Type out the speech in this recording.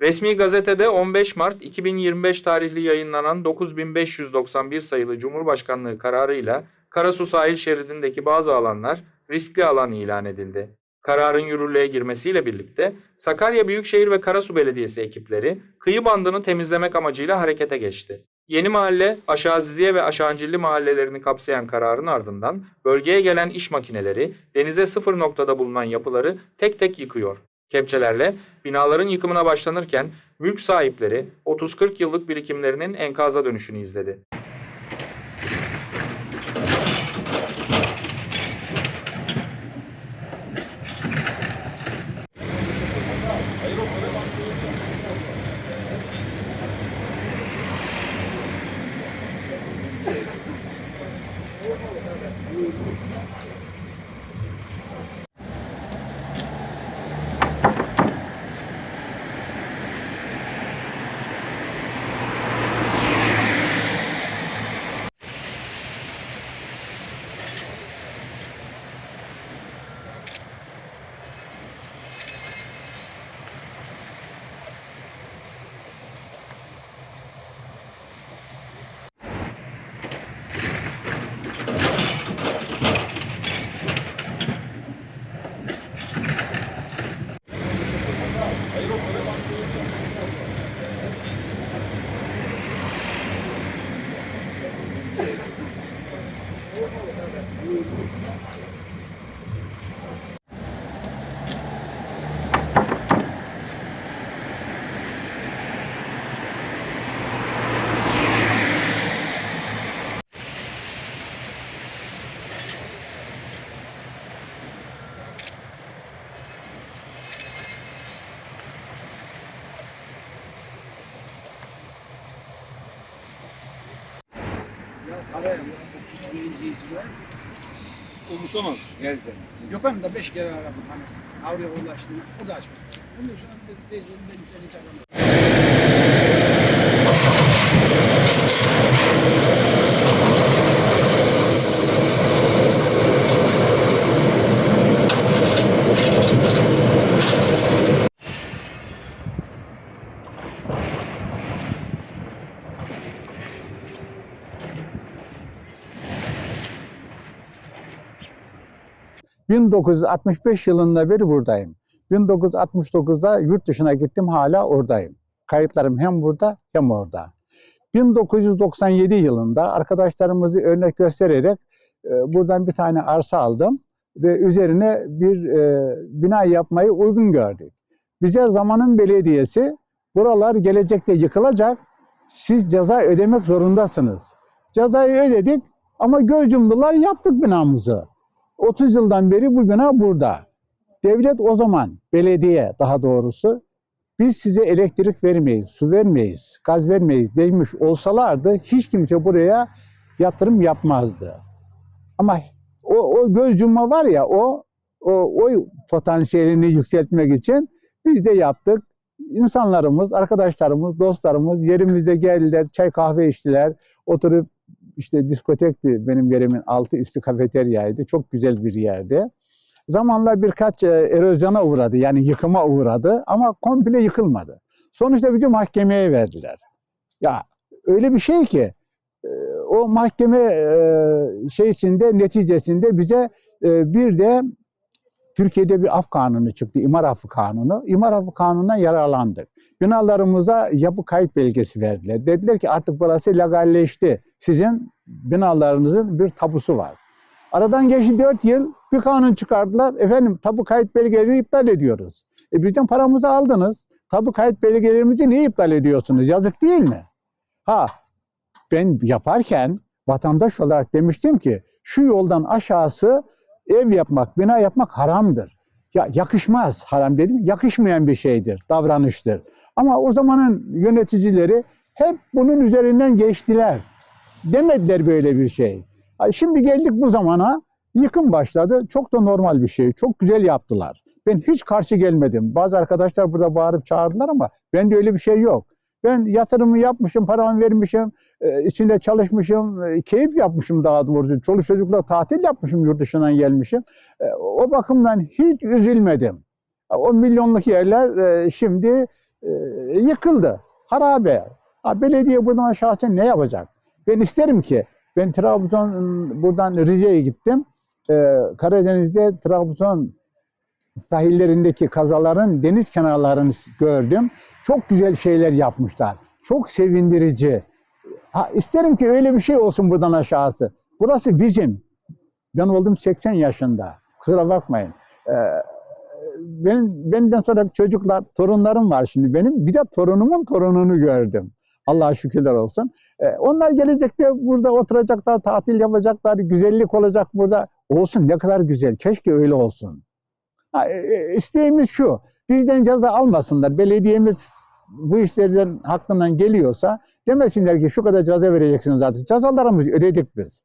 Resmi gazetede 15 Mart 2025 tarihli yayınlanan 9591 sayılı Cumhurbaşkanlığı kararıyla Karasu sahil şeridindeki bazı alanlar riskli alan ilan edildi. Kararın yürürlüğe girmesiyle birlikte Sakarya Büyükşehir ve Karasu Belediyesi ekipleri kıyı bandını temizlemek amacıyla harekete geçti. Yeni Mahalle, Aşağı Ziziye ve Aşağıncilli mahallelerini kapsayan kararın ardından bölgeye gelen iş makineleri denize sıfır noktada bulunan yapıları tek tek yıkıyor. Kepçelerle binaların yıkımına başlanırken mülk sahipleri 30-40 yıllık birikimlerinin enkaza dönüşünü izledi. Umursamaz zaman. Gökhan da beş kere aradım hani avruya ulaştı. O da açmadı. Ondan sonra dedi teyzenin beni seni hiç 1965 yılında beri buradayım. 1969'da yurt dışına gittim hala oradayım. Kayıtlarım hem burada hem orada. 1997 yılında arkadaşlarımızı örnek göstererek e, buradan bir tane arsa aldım ve üzerine bir e, bina yapmayı uygun gördük. Bize zamanın belediyesi buralar gelecekte yıkılacak. Siz ceza ödemek zorundasınız. Cezayı ödedik ama göz yumdular yaptık binamızı. 30 yıldan beri bu bina burada. Devlet o zaman, belediye daha doğrusu, biz size elektrik vermeyiz, su vermeyiz, gaz vermeyiz demiş olsalardı hiç kimse buraya yatırım yapmazdı. Ama o, o göz yumma var ya o, o, o potansiyelini yükseltmek için biz de yaptık. İnsanlarımız, arkadaşlarımız, dostlarımız yerimizde geldiler, çay kahve içtiler, oturup işte diskotekti benim yerimin altı üstü kafeteryaydı. Çok güzel bir yerdi. Zamanla birkaç e, erozyona uğradı yani yıkıma uğradı ama komple yıkılmadı. Sonuçta bizi mahkemeye verdiler. Ya öyle bir şey ki e, o mahkeme e, şey içinde neticesinde bize bir de Türkiye'de bir af kanunu çıktı, imar affı kanunu. İmar affı kanununa yararlandık. Binalarımıza yapı kayıt belgesi verdiler. Dediler ki artık burası legalleşti. Sizin binalarınızın bir tapusu var. Aradan geçti 4 yıl bir kanun çıkardılar. Efendim tapu kayıt belgelerini iptal ediyoruz. E bizden paramızı aldınız. Tapu kayıt belgelerimizi niye iptal ediyorsunuz? Yazık değil mi? Ha ben yaparken vatandaş olarak demiştim ki şu yoldan aşağısı ev yapmak, bina yapmak haramdır. Ya yakışmaz haram dedim. Yakışmayan bir şeydir, davranıştır. Ama o zamanın yöneticileri hep bunun üzerinden geçtiler. Demediler böyle bir şey. Şimdi geldik bu zamana yıkım başladı. Çok da normal bir şey. Çok güzel yaptılar. Ben hiç karşı gelmedim. Bazı arkadaşlar burada bağırıp çağırdılar ama bende öyle bir şey yok. Ben yatırımı yapmışım, paramı vermişim, e, içinde çalışmışım, e, keyif yapmışım daha doğrusu. Çoluk çocukla tatil yapmışım, yurt dışından gelmişim. E, O bakımdan hiç üzülmedim. O milyonluk yerler şimdi yıkıldı. Harabe. Ha, belediye buradan aşağısı ne yapacak? Ben isterim ki ben Trabzon buradan Rize'ye gittim. Ee, Karadeniz'de Trabzon sahillerindeki kazaların deniz kenarlarını gördüm. Çok güzel şeyler yapmışlar. Çok sevindirici. Ha, isterim ki öyle bir şey olsun buradan aşağısı. Burası bizim. Ben oldum 80 yaşında. Kusura bakmayın. Ee, benim, benden sonra çocuklar, torunlarım var şimdi benim. Bir de torunumun torununu gördüm. Allah'a şükürler olsun. Ee, onlar gelecekte burada oturacaklar, tatil yapacaklar, güzellik olacak burada. Olsun ne kadar güzel. Keşke öyle olsun. Ha, e, e, isteğimiz şu. Bizden ceza almasınlar. Belediyemiz bu işlerden hakkından geliyorsa demesinler ki şu kadar ceza vereceksiniz zaten. Cezalarımızı ödedik biz.